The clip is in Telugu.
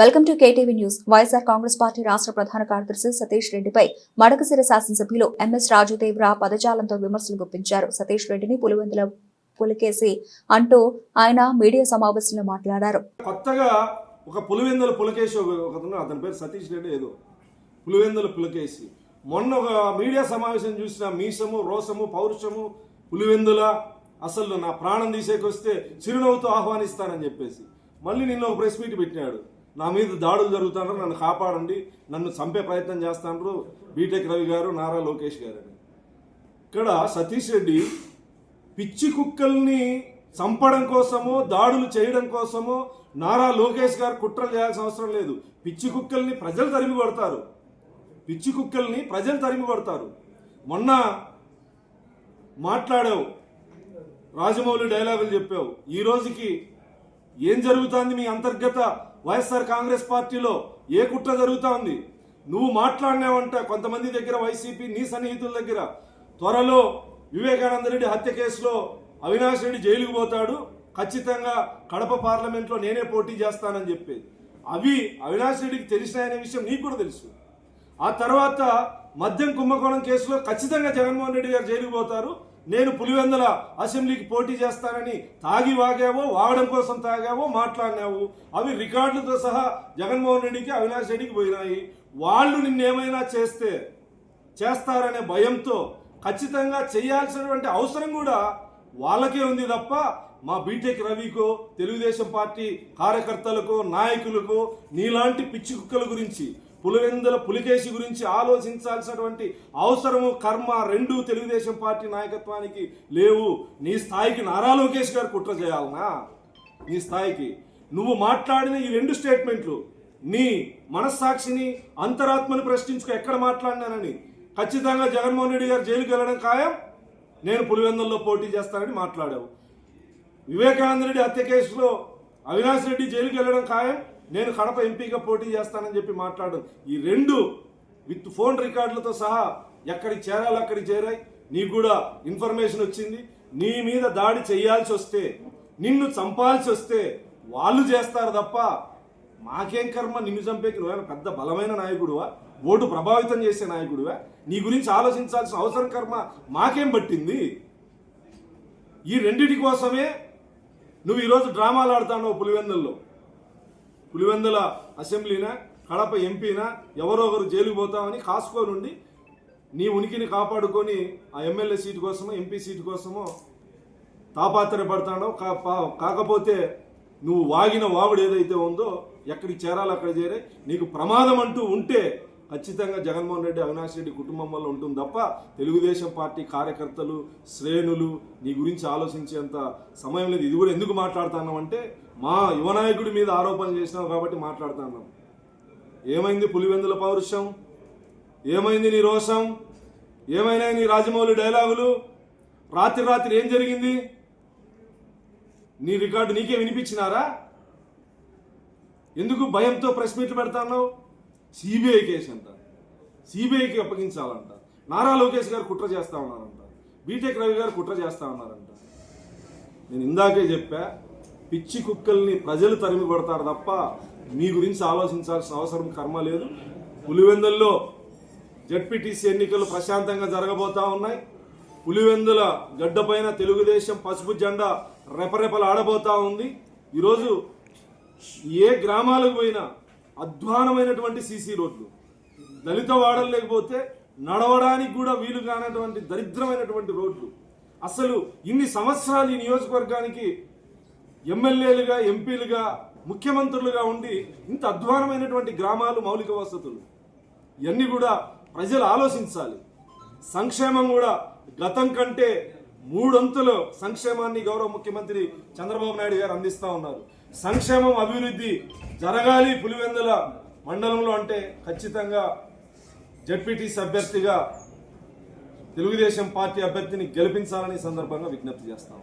Welcome to KTV news. YSR Congress party రాష్ట్ర ప్రధాన కార్యదర్శి సతీష్ రెడ్డిపై మడకసిర శాసనసభ్యులు ఎంఎస్ రాజుదేవ్రా పదజాలంతో విమర్శలు గుప్పించారు. సతీష్ రెడ్డిని పులివెందుల పులికేసి అంటూ ఆయన మీడియా సమావేశంలో మాట్లాడారు. కొత్తగా ఒక పులివెందుల పులకేసి ఒక అతని పేరు సతీష్ రెడ్డి ఏదో. పులివెందుల పులకేసి. మొన్న ఒక మీడియా సమావేశం చూసిన మీసము రోసము పౌరుషము పులివెందుల అసలు నా ప్రాణం తీసేకొస్తే చిరునవ్వుతో ఆహ్వానిస్తానని చెప్పేసి. మళ్ళీ నిన్న ఒక ప్రెస్ మీట్ పెట్టినాడు. నా మీద దాడులు జరుగుతాను నన్ను కాపాడండి నన్ను చంపే ప్రయత్నం చేస్తాను బీటెక్ రవి గారు నారా లోకేష్ గారు. అని ఇక్కడ సతీష్ రెడ్డి పిచ్చి కుక్కల్ని చంపడం కోసమో దాడులు చేయడం కోసమో నారా లోకేష్ గారు కుట్రలు చేయాల్సిన అవసరం లేదు. పిచ్చి కుక్కల్ని ప్రజలు తరిమి కొడతారు. పిచ్చి కుక్కల్ని ప్రజలు తరిమి కొడతారు. మొన్న మాట్లాడావు రాజమౌళి డైలాగులు చెప్పావు. ఈ రోజుకి ఏం జరుగుతోంది మీ అంతర్గత వైఎస్ఆర్ కాంగ్రెస్ పార్టీలో ఏ కుట్ర జరుగుతూ ఉంది? నువ్వు మాట్లాడినావంట కొంతమంది దగ్గర వైసీపీ నీ సన్నిహితుల దగ్గర. త్వరలో వివేకానంద రెడ్డి హత్య కేసులో అవినాష్ రెడ్డి జైలుకు పోతాడు. ఖచ్చితంగా కడప పార్లమెంట్లో నేనే పోటీ చేస్తానని చెప్పి. అవి అవినాష్ రెడ్డికి తెలిసినాయనే విషయం నీకు కూడా తెలుసు. ఆ తర్వాత మద్యం కుంభకోణం కేసులో ఖచ్చితంగా జగన్మోహన్ రెడ్డి గారు జైలుకు పోతారు. నేను పులివెందుల అసెంబ్లీకి పోటీ చేస్తానని తాగి వాగావో వాగడం కోసం తాగావో మాట్లాడినావు. అవి రికార్డులతో సహా జగన్మోహన్ రెడ్డికి అవినాష్ రెడ్డికి పోయినాయి. వాళ్ళు నిన్నేమైనా చేస్తే చేస్తారనే భయంతో ఖచ్చితంగా చేయాల్సినటువంటి అవసరం కూడా వాళ్ళకే ఉంది తప్ప మా బీటెక్ రవికో తెలుగుదేశం పార్టీ కార్యకర్తలకు నాయకులకు నీలాంటి పిచ్చి కుక్కల గురించి పులివెందుల పులికేసి గురించి ఆలోచించాల్సినటువంటి అవసరము కర్మ రెండు తెలుగుదేశం పార్టీ నాయకత్వానికి లేవు. నీ స్థాయికి నారా లోకేష్ గారు కుట్ర చేయాలనా? నీ స్థాయికి. నువ్వు మాట్లాడిన ఈ రెండు స్టేట్మెంట్లు నీ మనస్సాక్షిని అంతరాత్మని ప్రశ్నించుకో ఎక్కడ మాట్లాడినానని. ఖచ్చితంగా జగన్మోహన్ రెడ్డి గారు జైలుకి వెళ్ళడం ఖాయం. నేను పులివెందుల్లో పోటీ చేస్తానని మాట్లాడావు. వివేకానంద రెడ్డి హత్య కేసులో అవినాష్ రెడ్డి జైలుకి వెళ్ళడం ఖాయం. నేను కడప ఎంపీగా పోటీ చేస్తానని చెప్పి మాట్లాడడం ఈ రెండు విత్ ఫోన్ రికార్డులతో సహా ఎక్కడికి చేరాలి అక్కడికి చేరాయి. నీకు కూడా ఇన్ఫర్మేషన్ వచ్చింది. నీ మీద దాడి చేయాల్సి వస్తే నిన్ను చంపాల్సి వస్తే వాళ్ళు చేస్తారు తప్ప మాకేం కర్మ? నిన్ను చంపేకి నువ్వేమైనా పెద్ద బలమైన నాయకుడువా? ఓటు ప్రభావితం చేసే నాయకుడివా? నీ గురించి ఆలోచించాల్సిన అవసరం కర్మ మాకేం పట్టింది? ఈ రెండిటి కోసమే నువ్వు ఈరోజు డ్రామాలు ఆడుతున్నావు పులివెందుల్లో. పులివెందుల అసెంబ్లీనా కడప ఎంపీనా ఎవరో ఒకరు జైలుకు పోతామని కాసుకోని నుండి నీ ఉనికిని కాపాడుకొని ఆ ఎమ్మెల్యే సీటు కోసమో ఎంపీ సీటు కోసమో తాపాత్రపడతాడో కా పా- కాకపోతే నువ్వు వాగిన వాగుడు ఏదైతే ఉందో ఎక్కడికి చేరాలో అక్కడ చేరే. నీకు ప్రమాదం అంటూ ఉంటే ఖచ్చితంగా జగన్మోహన్ రెడ్డి అవినాష్ రెడ్డి కుటుంబం వల్ల ఉంటుంది తప్ప తెలుగుదేశం పార్టీ కార్యకర్తలు శ్రేణులు నీ గురించి ఆలోచించేంత సమయం లేదు. ఇది కూడా ఎందుకు మాట్లాడుతున్నాం అంటే మా యువ నాయకుడి మీద ఆరోపణలు చేసినావు కాబట్టి మాట్లాడుతున్నాం. ఏమైంది పులివెందుల పౌరుషం? ఏమైంది నీ రోషం? ఏమైనా నీ రాజమౌళి డైలాగులు? రాత్రి రాత్రి ఏం జరిగింది? నీ రికార్డు నీకే వినిపించినారా? ఎందుకు భయంతో ప్రెస్ మీట్లు పెడతాన్నావు సిబిఐ కేసు అంట. సిబిఐకి అప్పగించాలంట. నారా లోకేష్ గారు కుట్ర చేస్తా ఉన్నారంట. బీటెక్ రవి గారు కుట్ర చేస్తా ఉన్నారంట. నేను ఇందాకే చెప్పా పిచ్చి కుక్కల్ని ప్రజలు తరిమి కొడతారు తప్ప మీ గురించి ఆలోచించాల్సిన అవసరం కర్మ లేదు. పులివెందుల్లో జడ్పీటీసీ ఎన్నికలు ప్రశాంతంగా జరగబోతా ఉన్నాయి. పులివెందుల గడ్డపైన తెలుగుదేశం పసుపు జెండా రెపరెపలు ఆడబోతా ఉంది. ఈరోజు ఏ గ్రామాలకు పోయినా అధ్వానమైనటువంటి సీసీ రోడ్లు. దళిత వాడలు లేకపోతే నడవడానికి కూడా వీలు కానటువంటి దరిద్రమైనటువంటి రోడ్లు. అసలు ఇన్ని సంవత్సరాలు ఈ నియోజకవర్గానికి ఎమ్మెల్యేలుగా ఎంపీలుగా ముఖ్యమంత్రులుగా ఉండి ఇంత అధ్వానమైనటువంటి గ్రామాలు మౌలిక వసతులు. ఇవన్నీ కూడా ప్రజలు ఆలోచించాలి. సంక్షేమం కూడా గతం కంటే మూడొంతులు సంక్షేమాన్ని గౌరవ ముఖ్యమంత్రి చంద్రబాబు నాయుడు గారు అందిస్తూ ఉన్నారు. సంక్షేమం అభివృద్ధి జరగాలి పులివెందుల మండలంలో అంటే ఖచ్చితంగా జడ్పీటీసీ అభ్యర్థిగా తెలుగుదేశం పార్టీ అభ్యర్థిని గెలిపించాలని సందర్భంగా విజ్ఞప్తి చేస్తాం